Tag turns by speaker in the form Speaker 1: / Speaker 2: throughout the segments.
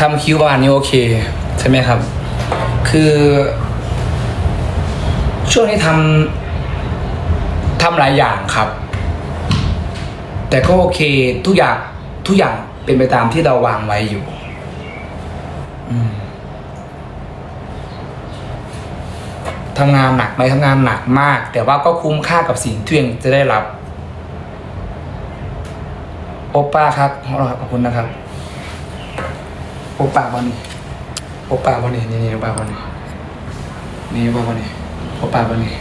Speaker 1: ทำคิ้วประมาณนี้โอเค ใช่ไหมครับ คือ ช่วงนี้ทำทำหลายอย่างครับ แต่ก็โอเคทุกอย่างทุกอย่างเป็นไปตามที่เราวางไว้อยู่ทำงานหนักไหมทำงานหนักมาก แต่ว่าก็คุ้มค่ากับสิ่งที่ตัวเองจะได้รับ โอป้าครับขอบคุณนะครับ โอป้าวันนี้โอป้าวันนี้นี่นี่โอป้าวันนี้นี่โอป้าวันนี้โอป้าวันนี้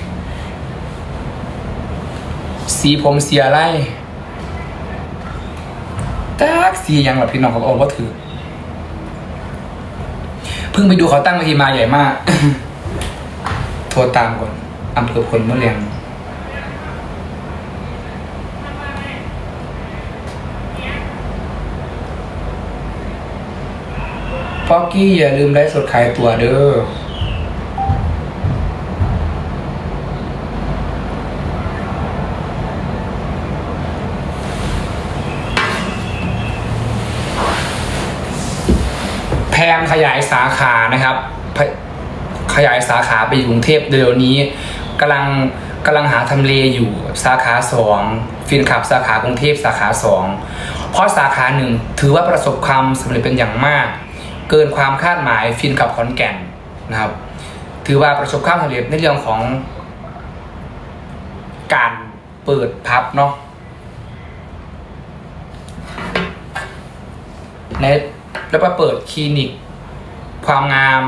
Speaker 1: สีผมเสียไรตักสียังแบบพี่น้องเขาบอกว่าถือเพิ่งไปดูเขาตั้งเวทีมาใหญ่มาก โทรตามก่อนอำเภอพลเมื่อเรียง ป๊อกกี้อย่าลืมไลฟ์สดขายตัวเด้อแพงขยายสาขานะครับ ขยายสาขาไปอยู่กรุงเทพเดี๋ยวนี้กำลังกำลังหาทำเลอยู่สาขาสองฟินขับสาขากรุงเทพสาขาสองเพราะสาขาหนึ่งถือว่าประสบความสำเร็จเป็นอย่างมาก เกินความคาดหมายฟินขับขอนแก่นนะครับ ถือว่าประสบความสำเร็จในเรื่องของการเปิดพับเนาะในแล้วก็เปิดคลินิกความงาม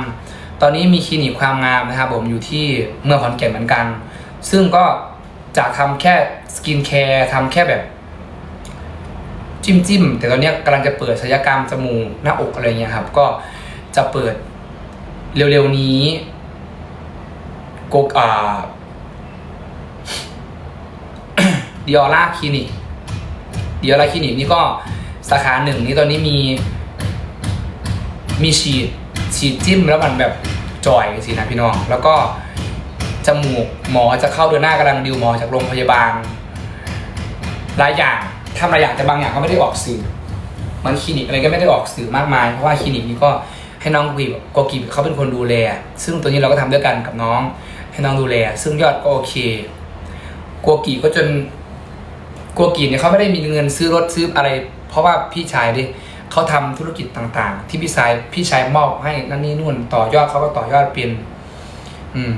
Speaker 1: ตอนนี้มีคลินิกความงามนะครับผมอยู่ที่เมืองขอนแก่นเหมือนกัน ซึ่งก็จะทำแค่สกินแคร์ทำแค่แบบ จิ้มจิ้มๆแต่ตอนนี้กำลังจะเปิดศัลยกรรมจมูกหน้าอกอะไรเงี้ยครับ ก็จะเปิดเร็วๆนี้กกอ่าดิออร่าคลินิกดิออร่าคลินิกนี่ก็สาขาหนึ่งนี่ตอนนี้มี มีฉีดฉีดจิ้มแล้วมันแบบจ่อยสินะพี่น้อง แล้วก็จมูกหมอจะเข้าเดือนหน้ากำลังดิวหมอจากโรงพยาบาลหลายอย่าง ทำหลายอย่างแต่บางอย่างก็ไม่ได้ออกสื่อมันคลินิกอะไรก็ไม่ได้ออกสื่อมากมาย เพราะว่าคลินิกนี้ก็ให้น้องกุยโกกิเขาเป็นคนดูแล ซึ่งตัวนี้เราก็ทำด้วยกันกับน้อง ให้น้องดูแล ซึ่งยอดก็โอเคโกกิก็จนโกกิเนี่ยเขาไม่ได้มีเงินซื้อรถซื้ออะไร เพราะว่าพี่ชายดิเขาทำธุรกิจต่างๆ ที่พี่ชายพี่ชายมอบให้นั่นนี่นู่นต่อยอดเขาก็ต่อยอดเป็น อืม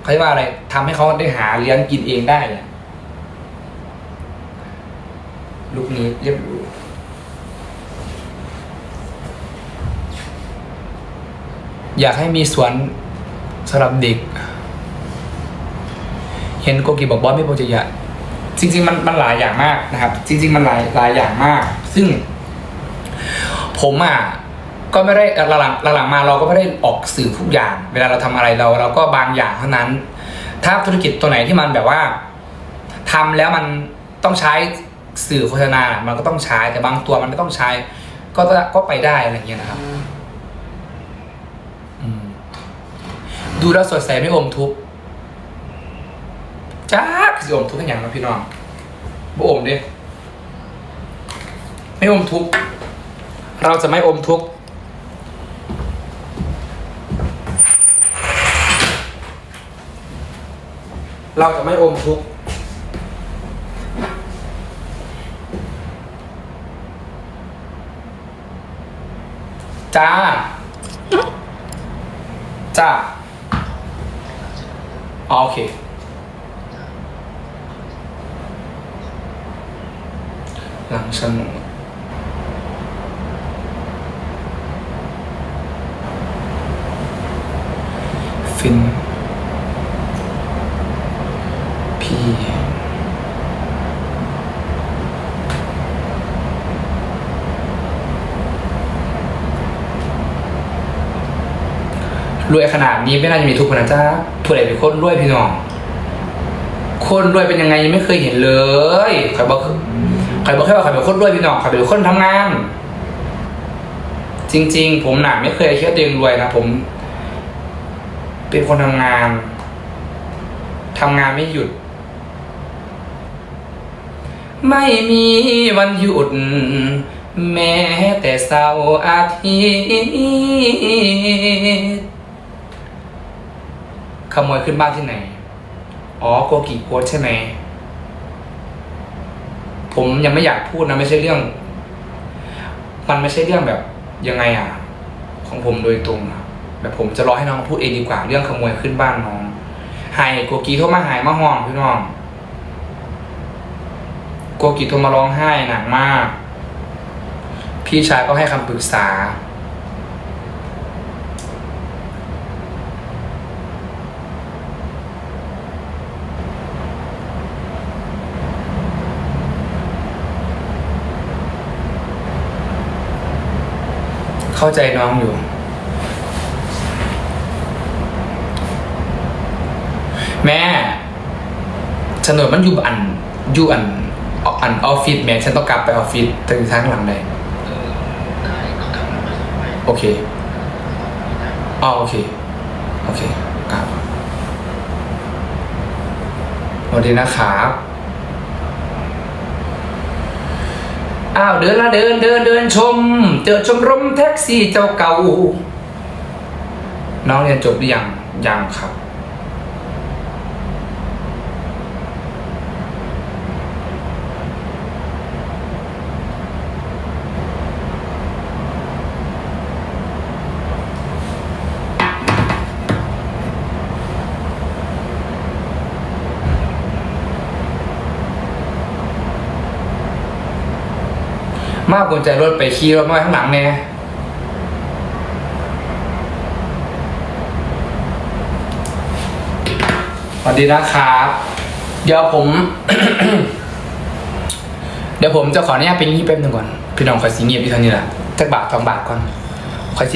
Speaker 1: เขาเรียกว่าอะไรทำให้เขาได้หาเลี้ยงกินเองได้ ลูกนี้เรียบรู้อยากให้มีสวนสำหรับเด็ก เห็นโกกิบอกว่าไม่โปรเจกต์จริง ๆ มันมันหลายอย่างมากนะครับ จริง ๆ มันหลายหลายอย่างมาก ซึ่ง ผมอะก็ไม่ได้หลังหลังมาเราก็ไม่ได้ออกสื่อทุกอย่าง เวลาเราทำอะไรเรา เราก็บางอย่างเท่านั้น ถ้าธุรกิจตัวไหนที่มันแบบว่าทำแล้วมันต้องใช้ สื่อโฆษณามันก็ต้องใช้แต่บางตัวมันไม่ต้องใช้ ก็ก็ไปได้อะไรอย่างเงี้ยนะครับอืมดูแล้วสดใสไม่อมทุกข์จ้าคือสิอมทุกข์กันอย่างนะพี่น้องบ่อมดิไม่อมทุกข์เราจะไม่อมทุกข์เราจะไม่อมทุกข์ จ้า จ้าอ๋อโอเค หลังฉนฟิน พี รวยขนาดนี้ไม่น่าจะมีทุกข์นะจ๊ะถั่วไหนเป็นคนรวยพี่น้อง คนรวยเป็นยังไงยังไม่เคยเห็นเลยใครบอกใครบอกแค่ว่าใครเป็นคนรวยพี่น้องใครเป็นคนทำงาน จริง ๆ ผมหนาไม่เคยคิดว่าตัวเองรวยนะผม เป็นคนทำงานทำงานไม่หยุด ไม่มีวันหยุดแม้แต่เสาร์อาทิตย์ ขโมยขึ้นบ้านที่ไหน อ๋อโกกิโพสใช่ไหม ผมยังไม่อยากพูดนะไม่ใช่เรื่อง มันไม่ใช่เรื่องแบบยังไงอะ ของผมโดยตรงอะแบบผมจะรอให้น้องพูดเองดีกว่า เรื่องขโมยขึ้นบ้านน้องไฮโกกีโทรมาหายมาห้องพี่น้องโกกิโทรมาร้องไห้หนักมาก พี่ชายก็ให้คำปรึกษา เข้าใจน้องอยู่ แม่โฉนดมันอยู่อันอยู่อันอันออฟฟิศแม่ฉันต้องกลับไปออฟฟิศแต่อยู่ทางหลังเลยโอเคอ๋อโอเค โอเคครับสวัสดีนะครับ อ้าวเดินละเดินเดินเดินชม เจอชมรมแท็กซี่เจ้าเก่า น้องเรียนจบหรือยังยังครับ มากกุญแจรถไปขี่รถมาข้างหลังแน่สวัสดีนะครับ เดี๋ยวผม เดี๋ยวผมจะขออนุญาตเปงี้แป๊บหนึ่งก่อน พี่น้องขอสิงเงียบอีกเท่านี้แหละจักบาทสองบาทก่อน